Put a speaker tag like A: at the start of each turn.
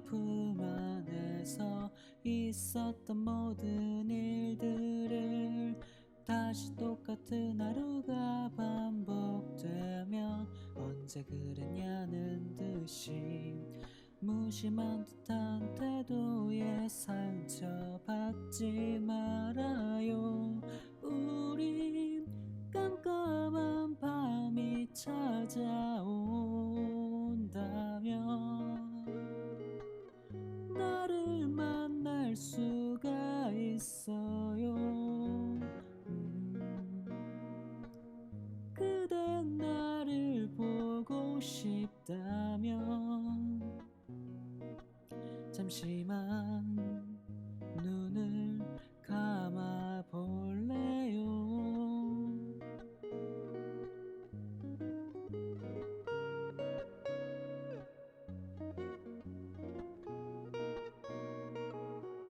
A: 내 품 안에서 있었던 모든 일들을 다시 똑같은 하루가 반복되면 언제 그랬냐는 듯이 무심한 듯한 태도에 상처받지 말아요. 우린 깜깜한 밤이 찾아 알 수가 있어요. 그대 나를 보고 싶다면 잠시만